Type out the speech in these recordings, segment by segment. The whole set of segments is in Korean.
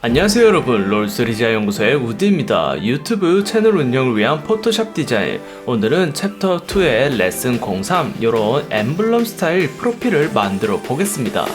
안녕하세요 여러분. 롤스리지아 연구소의 우드입니다. 유튜브 채널 운영을 위한 포토샵 디자인. 오늘은 챕터 2의 레슨 03 이런 엠블럼 스타일 프로필을 만들어 보겠습니다.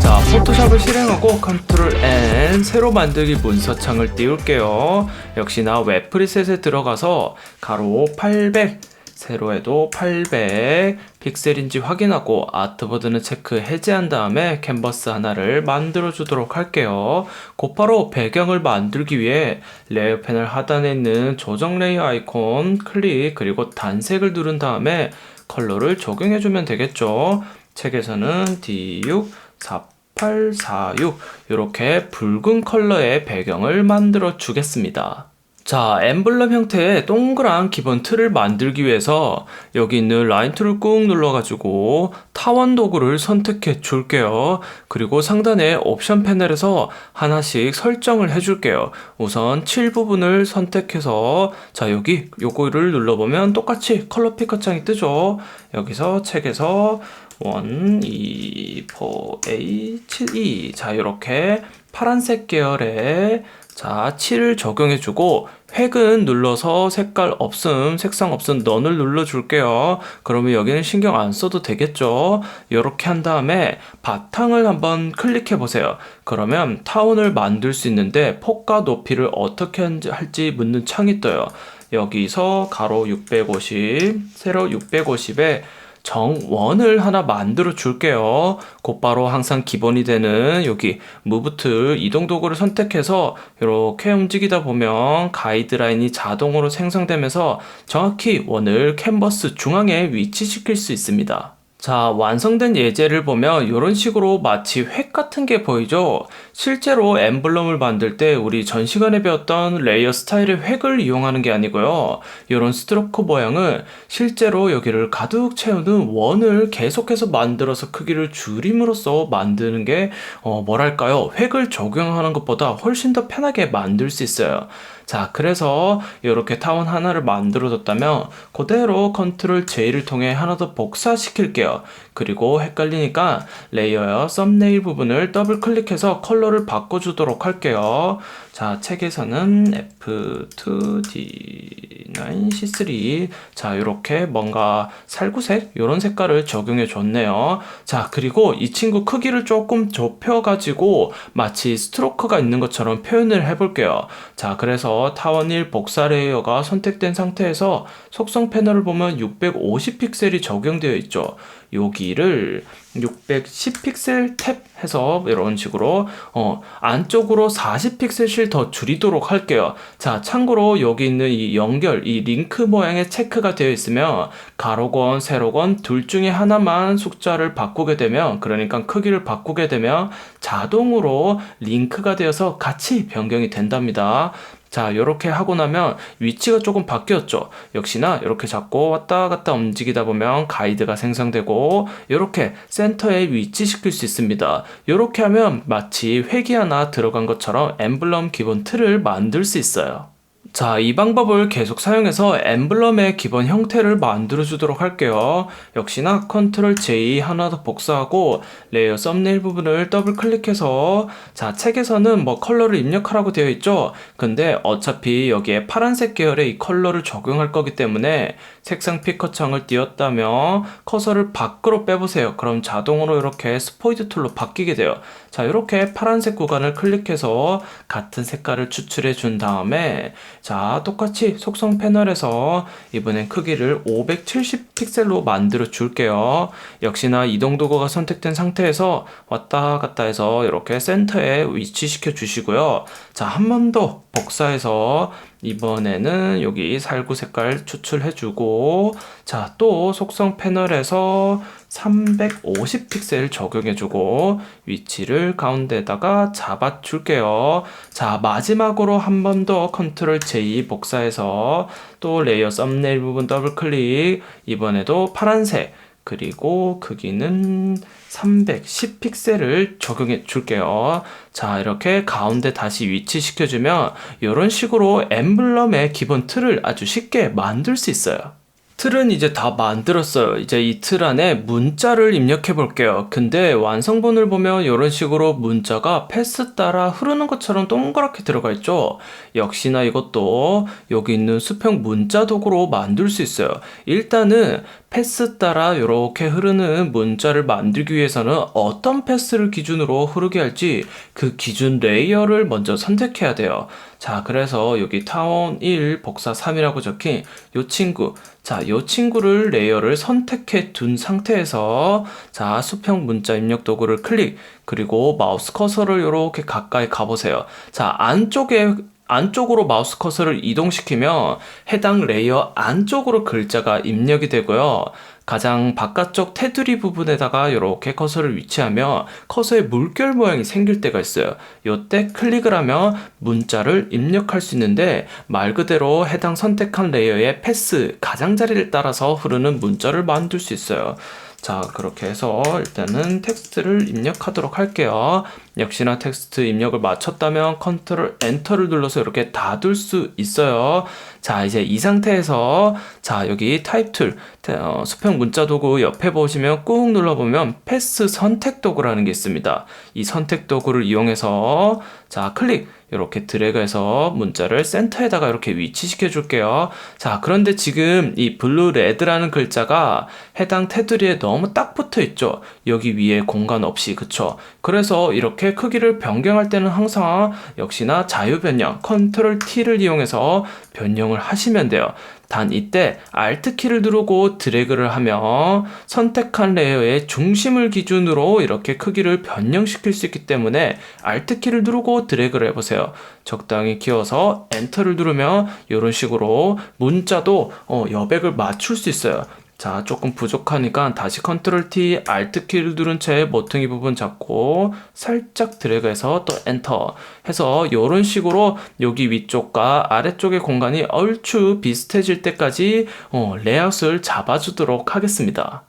자 포토샵을 실행하고 컨트롤 N 새로 만들기 문서창을 띄울게요. 역시나 웹 프리셋에 들어가서 가로 800 세로에도 800 픽셀인지 확인하고 아트보드는 체크 해제한 다음에 캔버스 하나를 만들어 주도록 할게요. 곧바로 배경을 만들기 위해 레이어 패널 하단에 있는 조정 레이어 아이콘 클릭 그리고 단색을 누른 다음에 컬러를 적용해 주면 되겠죠. 책에서는 D6 4846 이렇게 붉은 컬러의 배경을 만들어 주겠습니다. 자, 엠블럼 형태의 동그란 기본 틀을 만들기 위해서 여기 있는 라인 툴을 꾹 눌러가지고 타원 도구를 선택해 줄게요. 그리고 상단의 옵션 패널에서 하나씩 설정을 해 줄게요. 우선 7 부분을 선택해서 자, 여기 요거를 눌러보면 똑같이 컬러 피커 창이 뜨죠. 여기서 책에서 1, 2, 4, 8, 7, 2. 자, 이렇게 파란색 계열의 자, 7을 적용해주고 획은 눌러서 색깔 없음, 색상 없음 넌을 눌러줄게요. 그러면 여기는 신경 안 써도 되겠죠? 이렇게 한 다음에 바탕을 한번 클릭해 보세요. 그러면 타원을 만들 수 있는데 폭과 높이를 어떻게 할지 묻는 창이 떠요. 여기서 가로 650, 세로 650에 정원을 하나 만들어 줄게요. 곧바로 항상 기본이 되는 여기 무브 툴 이동 도구를 선택해서 이렇게 움직이다 보면 가이드라인이 자동으로 생성되면서 정확히 원을 캔버스 중앙에 위치시킬 수 있습니다. 자, 완성된 예제를 보면 이런 식으로 마치 획 같은 게 보이죠? 실제로 엠블럼을 만들 때 우리 전 시간에 배웠던 레이어 스타일의 획을 이용하는 게 아니고요. 이런 스트로크 모양은 실제로 여기를 가득 채우는 원을 계속해서 만들어서 크기를 줄임으로써 만드는 게 어, 뭐랄까요? 획을 적용하는 것보다 훨씬 더 편하게 만들 수 있어요. 자, 그래서 이렇게 타원 하나를 만들어뒀다면 그대로 컨트롤 J를 통해 하나 더 복사시킬게요. 그리고 헷갈리니까 레이어와 썸네일 부분을 더블 클릭해서 컬러를 바꿔주도록 할게요. 자, 책에서는 F2D9C3. 자, 이렇게 뭔가 살구색? 이런 색깔을 적용해 줬네요. 자, 그리고 이 친구 크기를 조금 좁혀가지고 마치 스트로크가 있는 것처럼 표현을 해볼게요. 자, 그래서 타원 1 복사 레이어가 선택된 상태에서 속성 패널을 보면 650 픽셀이 적용되어 있죠. 여기를 610픽셀 탭 해서 이런 식으로 어, 안쪽으로 40픽셀씩 더 줄이도록 할게요. 자, 참고로 여기 있는 이 연결, 이 링크 모양의 체크가 되어 있으면 가로건, 세로건 둘 중에 하나만 숫자를 바꾸게 되면 그러니까 크기를 바꾸게 되면 자동으로 링크가 되어서 같이 변경이 된답니다. 자, 이렇게 하고 나면 위치가 조금 바뀌었죠. 역시나 이렇게 잡고 왔다 갔다 움직이다 보면 가이드가 생성되고 이렇게 센터에 위치시킬 수 있습니다. 이렇게 하면 마치 획이 하나 들어간 것처럼 엠블럼 기본 틀을 만들 수 있어요. 자, 이 방법을 계속 사용해서 엠블럼의 기본 형태를 만들어 주도록 할게요. 역시나 컨트롤 J 하나 더 복사하고 레이어 썸네일 부분을 더블 클릭해서 자, 책에서는 뭐 컬러를 입력하라고 되어 있죠. 근데 어차피 여기에 파란색 계열의 이 컬러를 적용할 거기 때문에 색상 피커 창을 띄웠다면 커서를 밖으로 빼보세요. 그럼 자동으로 이렇게 스포이드 툴로 바뀌게 돼요. 자, 이렇게 파란색 구간을 클릭해서 같은 색깔을 추출해 준 다음에 자, 똑같이 속성 패널에서 이번엔 크기를 570 픽셀로 만들어 줄게요. 역시나 이동 도구가 선택된 상태에서 왔다 갔다 해서 이렇게 센터에 위치시켜 주시고요. 자, 한 번 더 복사해서 이번에는 여기 살구 색깔 추출해 주고 자 또 속성 패널에서 350 픽셀 적용해주고 위치를 가운데다가 잡아줄게요. 자 마지막으로 한 번 더 컨트롤 J 복사해서 또 레이어 썸네일 부분 더블 클릭 이번에도 파란색 그리고 크기는 310 픽셀을 적용해 줄게요. 자, 이렇게 가운데 다시 위치시켜주면 이런 식으로 엠블럼의 기본 틀을 아주 쉽게 만들 수 있어요. 틀은 이제 다 만들었어요. 이제 이 틀 안에 문자를 입력해 볼게요. 근데 완성본을 보면 이런 식으로 문자가 패스 따라 흐르는 것처럼 동그랗게 들어가 있죠. 역시나 이것도 여기 있는 수평 문자 도구로 만들 수 있어요. 일단은 패스 따라 이렇게 흐르는 문자를 만들기 위해서는 어떤 패스를 기준으로 흐르게 할지 그 기준 레이어를 먼저 선택해야 돼요. 자, 그래서 여기 타원 1 복사 3이라고 적힌 이 친구. 자, 이 친구를 레이어를 선택해 둔 상태에서 자, 수평 문자 입력 도구를 클릭 그리고 마우스 커서를 이렇게 가까이 가보세요. 자, 안쪽에 안쪽으로 마우스 커서를 이동시키면 해당 레이어 안쪽으로 글자가 입력이 되고요. 가장 바깥쪽 테두리 부분에다가 이렇게 커서를 위치하면 커서의 물결 모양이 생길 때가 있어요. 이때 클릭을 하면 문자를 입력할 수 있는데 말 그대로 해당 선택한 레이어의 패스 가장자리를 따라서 흐르는 문자를 만들 수 있어요. 자, 그렇게 해서 일단은 텍스트를 입력하도록 할게요. 역시나 텍스트 입력을 마쳤다면 컨트롤 엔터를 눌러서 이렇게 닫을 수 있어요. 자, 이제 이 상태에서 자, 여기 타입 툴 어, 수평 문자 도구 옆에 보시면 꾹 눌러보면 패스 선택 도구라는 게 있습니다. 이 선택 도구를 이용해서 자, 클릭 이렇게 드래그해서 문자를 센터에다가 이렇게 위치시켜 줄게요. 자, 그런데 지금 이 블루 레드라는 글자가 해당 테두리에 너무 딱 붙어 있죠. 여기 위에 공간 없이 그쵸? 그래서 이렇게 크기를 변경할 때는 항상 역시나 자유 변형 컨트롤 T를 이용해서 변형을 하시면 돼요. 단 이때 Alt 키를 누르고 드래그를 하면 선택한 레이어의 중심을 기준으로 이렇게 크기를 변형시킬 수 있기 때문에 Alt 키를 누르고 드래그를 해보세요. 적당히 키워서 엔터를 누르면 이런 식으로 문자도 어, 여백을 맞출 수 있어요. 자, 조금 부족하니까 다시 컨트롤 T, Alt 키를 누른 채 모퉁이 부분 잡고 살짝 드래그해서 또 엔터 해서 이런 식으로 여기 위쪽과 아래쪽의 공간이 얼추 비슷해질 때까지 어, 레이아웃을 잡아주도록 하겠습니다.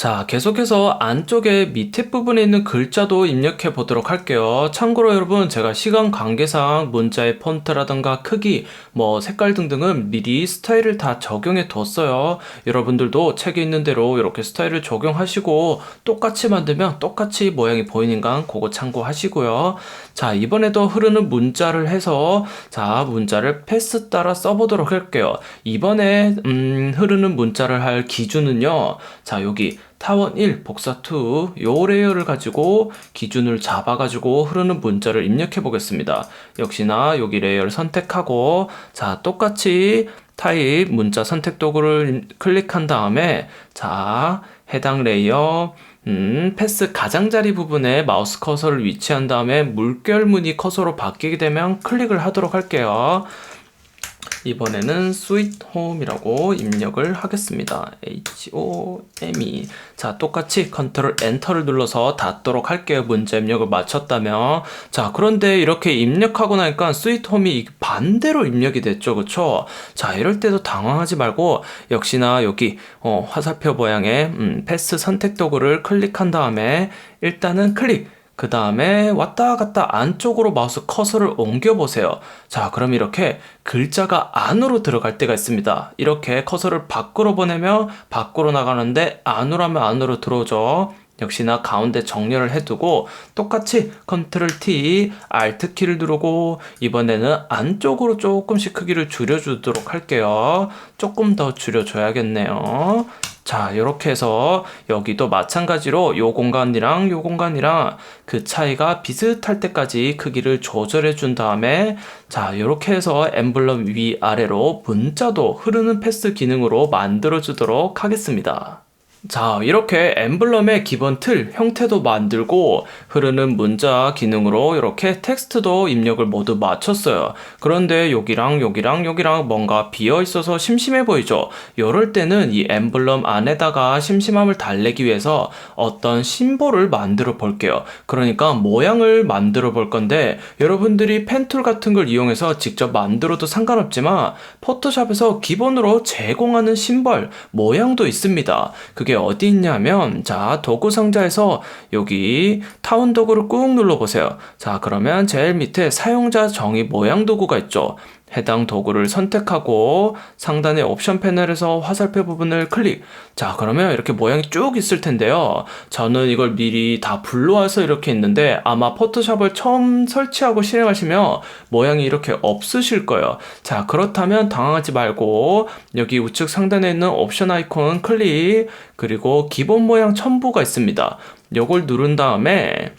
자, 계속해서 안쪽에 밑에 부분에 있는 글자도 입력해 보도록 할게요. 참고로 여러분, 제가 시간 관계상 문자의 폰트라든가 크기, 뭐 색깔 등등은 미리 스타일을 다 적용해 뒀어요. 여러분들도 책에 있는 대로 이렇게 스타일을 적용하시고 똑같이 만들면 똑같이 모양이 보이니까 그거 참고하시고요. 자, 이번에도 흐르는 문자를 해서 자, 문자를 패스 따라 써보도록 할게요. 이번에 음, 흐르는 문자를 할 기준은요. 자, 여기 타원 1 복사 2 요 레이어를 가지고 기준을 잡아가지고 흐르는 문자를 입력해 보겠습니다. 역시나 여기 레이어를 선택하고 자 똑같이 타입 문자 선택 도구를 클릭한 다음에 자 해당 레이어 음, 패스 가장자리 부분에 마우스 커서를 위치한 다음에 물결 무늬 커서로 바뀌게 되면 클릭을 하도록 할게요. 이번에는 스윗 홈이라고 입력을 하겠습니다. H-O-M-E. 자, 똑같이 컨트롤 엔터를 눌러서 닫도록 할게요. 문자 입력을 마쳤다면. 자, 그런데 이렇게 입력하고 나니까 스윗 홈이 반대로 입력이 됐죠. 그쵸? 자, 이럴 때도 당황하지 말고 역시나 여기 어, 화살표 모양의 음, 패스 선택 도구를 클릭한 다음에 일단은 클릭 그 다음에 왔다 갔다 안쪽으로 마우스 커서를 옮겨 보세요. 자, 그럼 이렇게 글자가 안으로 들어갈 때가 있습니다. 이렇게 커서를 밖으로 보내면 밖으로 나가는데 안으로 하면 안으로 들어오죠. 역시나 가운데 정렬을 해두고 똑같이 컨트롤 T, Alt 키를 누르고 이번에는 안쪽으로 조금씩 크기를 줄여주도록 할게요. 조금 더 줄여줘야겠네요. 자, 이렇게 해서 여기도 마찬가지로 요 공간이랑 요 공간이랑 그 차이가 비슷할 때까지 크기를 조절해 준 다음에 자, 이렇게 해서 엠블럼 위 아래로 문자도 흐르는 패스 기능으로 만들어 주도록 하겠습니다. 자, 이렇게 엠블럼의 기본 틀, 형태도 만들고 흐르는 문자 기능으로 이렇게 텍스트도 입력을 모두 마쳤어요. 그런데 여기랑 여기랑 여기랑 뭔가 비어 있어서 심심해 보이죠? 이럴 때는 이 엠블럼 안에다가 심심함을 달래기 위해서 어떤 심볼을 만들어 볼게요. 그러니까 모양을 만들어 볼 건데 여러분들이 펜툴 같은 걸 이용해서 직접 만들어도 상관없지만 포토샵에서 기본으로 제공하는 심벌, 모양도 있습니다. 그게 그게 어디 있냐면 자 도구 상자에서 여기 타운 도구를 꾹 눌러 보세요. 자 그러면 제일 밑에 사용자 정의 모양 도구가 있죠. 해당 도구를 선택하고 상단의 옵션 패널에서 화살표 부분을 클릭. 자, 그러면 이렇게 모양이 쭉 있을 텐데요. 저는 이걸 미리 다 불러와서 이렇게 있는데 아마 포토샵을 처음 설치하고 실행하시면 모양이 이렇게 없으실 거예요. 자, 그렇다면 당황하지 말고 여기 우측 상단에 있는 옵션 아이콘 클릭 그리고 기본 모양 첨부가 있습니다. 요걸 누른 다음에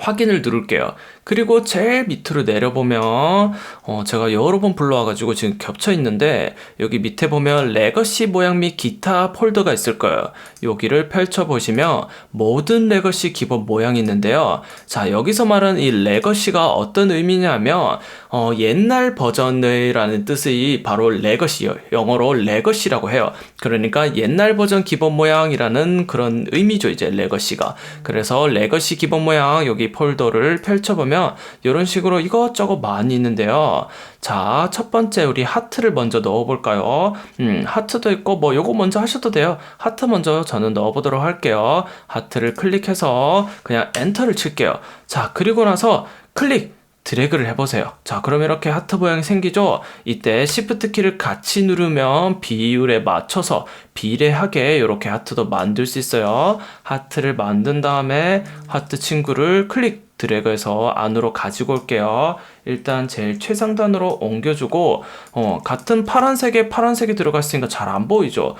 확인을 누를게요. 그리고 제일 밑으로 내려보면 어, 제가 여러 번 불러와가지고 지금 겹쳐 있는데 여기 밑에 보면 레거시 모양 및 기타 폴더가 있을 거예요. 여기를 펼쳐 보시면 모든 레거시 기본 모양이 있는데요. 자 여기서 말하는 이 레거시가 어떤 의미냐면 어, 옛날 버전이라는 뜻이 바로 레거시요. 영어로 레거시라고 해요. 그러니까 옛날 버전 기본 모양이라는 그런 의미죠. 이제 레거시가. 그래서 레거시 기본 모양 여기 폴더를 펼쳐보면 이런 식으로 이것저것 많이 있는데요. 자, 첫 번째 우리 하트를 먼저 넣어볼까요? 음, 하트도 있고 뭐 요거 먼저 하셔도 돼요. 하트 먼저 저는 넣어보도록 할게요. 하트를 클릭해서 그냥 엔터를 칠게요. 자, 그리고 나서 클릭! 드래그를 해보세요. 자, 그럼 이렇게 하트 모양이 생기죠? 이때 Shift 키를 같이 누르면 비율에 맞춰서 비례하게 이렇게 하트도 만들 수 있어요. 하트를 만든 다음에 하트 친구를 클릭 드래그해서 안으로 가지고 올게요. 일단 제일 최상단으로 옮겨주고 어, 같은 파란색에 파란색이 들어갔으니까 잘 안 보이죠.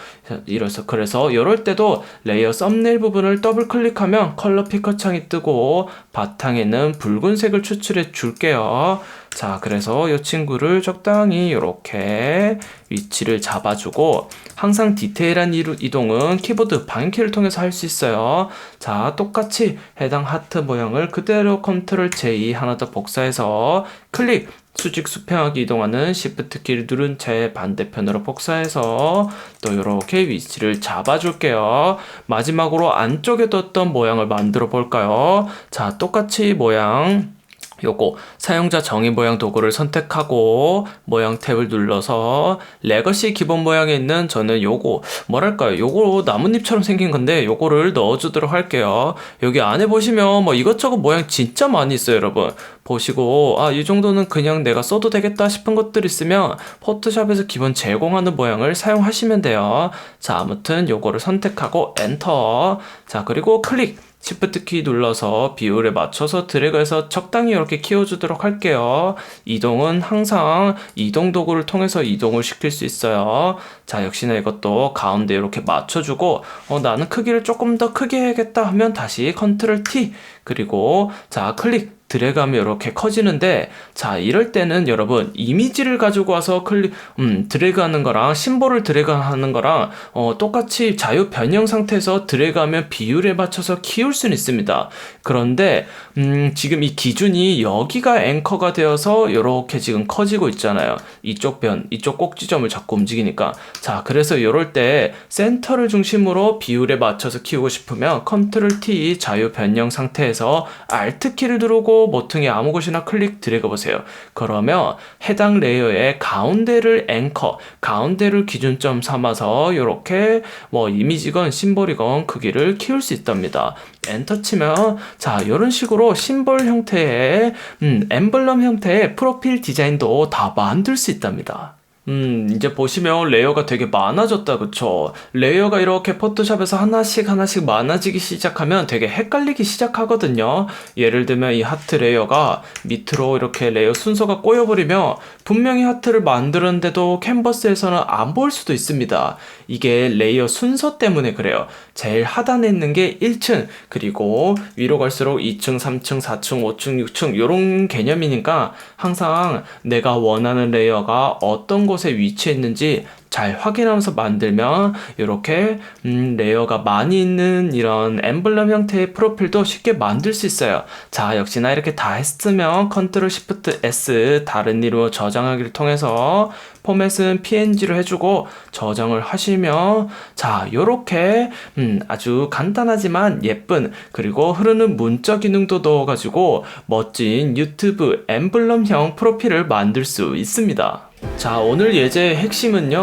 이래서 그래서 이럴 때도 레이어 썸네일 부분을 더블 클릭하면 컬러 피커 창이 뜨고 바탕에는 붉은색을 추출해 줄게요. 자, 그래서 이 친구를 적당히 이렇게 위치를 잡아주고 항상 디테일한 이동은 키보드 방향키를 통해서 할 수 있어요. 자, 똑같이 해당 하트 모양을 그대로 컨트롤 J 하나 더 복사해서 클릭 수직 수평하게 이동하는 Shift 키를 누른 채 반대편으로 복사해서 또 이렇게 위치를 잡아줄게요. 마지막으로 안쪽에 뒀던 모양을 만들어 볼까요? 자, 똑같이 모양 요거 사용자 정의 모양 도구를 선택하고 모양 탭을 눌러서 레거시 기본 모양에 있는 저는 요거 뭐랄까요? 요거 나뭇잎처럼 생긴 건데 요거를 넣어주도록 할게요. 여기 안에 보시면 뭐 이것저것 모양 진짜 많이 있어요 여러분. 보시고 아 이 정도는 그냥 내가 써도 되겠다 싶은 것들 있으면 포토샵에서 기본 제공하는 모양을 사용하시면 돼요. 자 아무튼 요거를 선택하고 엔터. 자 그리고 클릭 Shift 키 눌러서 비율에 맞춰서 드래그해서 적당히 이렇게 키워주도록 할게요. 이동은 항상 이동 도구를 통해서 이동을 시킬 수 있어요. 자, 역시나 이것도 가운데 이렇게 맞춰주고, 어, 나는 크기를 조금 더 크게 해야겠다 하면 다시 컨트롤 T, 그리고 자, 클릭, 드래그하면 이렇게 커지는데 자 이럴 때는 여러분 이미지를 가지고 와서 클릭 음 드래그하는 거랑 심볼을 드래그하는 거랑 어, 똑같이 자유 변형 상태에서 드래그하면 비율에 맞춰서 키울 수는 있습니다. 그런데 음 지금 이 기준이 여기가 앵커가 되어서 이렇게 지금 커지고 있잖아요. 이쪽 변 이쪽 꼭지점을 자꾸 움직이니까 자 그래서 이럴 때 센터를 중심으로 비율에 맞춰서 키우고 싶으면 컨트롤 T 자유 변형 상태에서 Alt 키를 누르고 모퉁이 아무 곳이나 클릭 드래그 보세요. 그러면 해당 레이어의 가운데를 앵커, 가운데를 기준점 삼아서 이렇게 뭐 이미지건 심볼이건 크기를 키울 수 있답니다. 엔터 치면 자 이런 식으로 심볼 형태의 음, 엠블럼 형태의 프로필 디자인도 다 만들 수 있답니다. 음, 이제 보시면 레이어가 되게 많아졌다, 그쵸? 레이어가 이렇게 포토샵에서 하나씩 하나씩 많아지기 시작하면 되게 헷갈리기 시작하거든요. 예를 들면 이 하트 레이어가 밑으로 이렇게 레이어 순서가 꼬여버리면 분명히 하트를 만드는데도 캔버스에서는 안 보일 수도 있습니다. 이게 레이어 순서 때문에 그래요. 제일 하단에 있는 게 1층, 그리고 위로 갈수록 2층, 3층, 4층, 5층, 6층, 요런 개념이니까 항상 내가 원하는 레이어가 어떤 곳 곳에 위치했는지 잘 확인하면서 만들면 이렇게 음, 레이어가 많이 있는 이런 엠블럼 형태의 프로필도 쉽게 만들 수 있어요. 자, 역시나 이렇게 다 했으면 컨트롤 시프트 S 다른 이로 저장하기를 통해서 포맷은 PNG로 해주고 저장을 하시면 자, 요렇게 음, 아주 간단하지만 예쁜 그리고 흐르는 문자 기능도 넣어가지고 멋진 유튜브 엠블럼형 프로필을 만들 수 있습니다. 자, 오늘 예제의 핵심은요.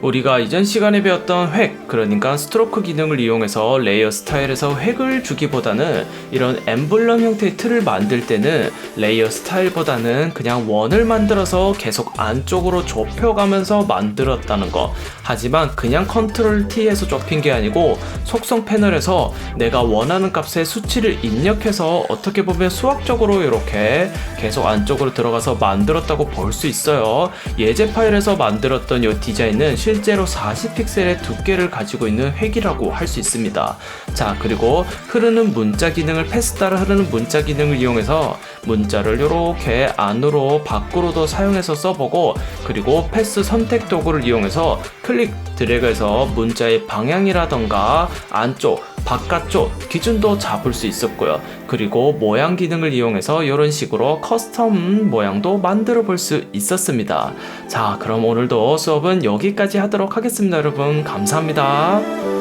우리가 이전 시간에 배웠던 획, 그러니까 스트로크 기능을 이용해서 레이어 스타일에서 획을 주기보다는 이런 엠블럼 형태의 틀을 만들 때는 레이어 스타일보다는 그냥 원을 만들어서 계속 안쪽으로 좁혀가면서 만들었다는 거. 하지만 그냥 컨트롤 T에서 좁힌 게 아니고 속성 패널에서 내가 원하는 값의 수치를 입력해서 어떻게 보면 수학적으로 이렇게 계속 안쪽으로 들어가서 만들었다고 볼 수 있어요. 예제 파일에서 만들었던 이 디자인 은 실제로 40픽셀의 두께를 가지고 있는 획이라고 할 수 있습니다. 자, 그리고 흐르는 문자 기능을 패스 따라 흐르는 문자 기능을 이용해서 문자를 이렇게 안으로 밖으로도 사용해서 써보고 그리고 패스 선택 도구를 이용해서 클릭 드래그해서 문자의 방향이라던가 안쪽 바깥쪽 기준도 잡을 수 있었고요. 그리고 모양 기능을 이용해서 이런 식으로 커스텀 모양도 만들어 볼 수 있었습니다. 자, 그럼 오늘도 수업은 여기까지 하도록 하겠습니다, 여러분. 감사합니다.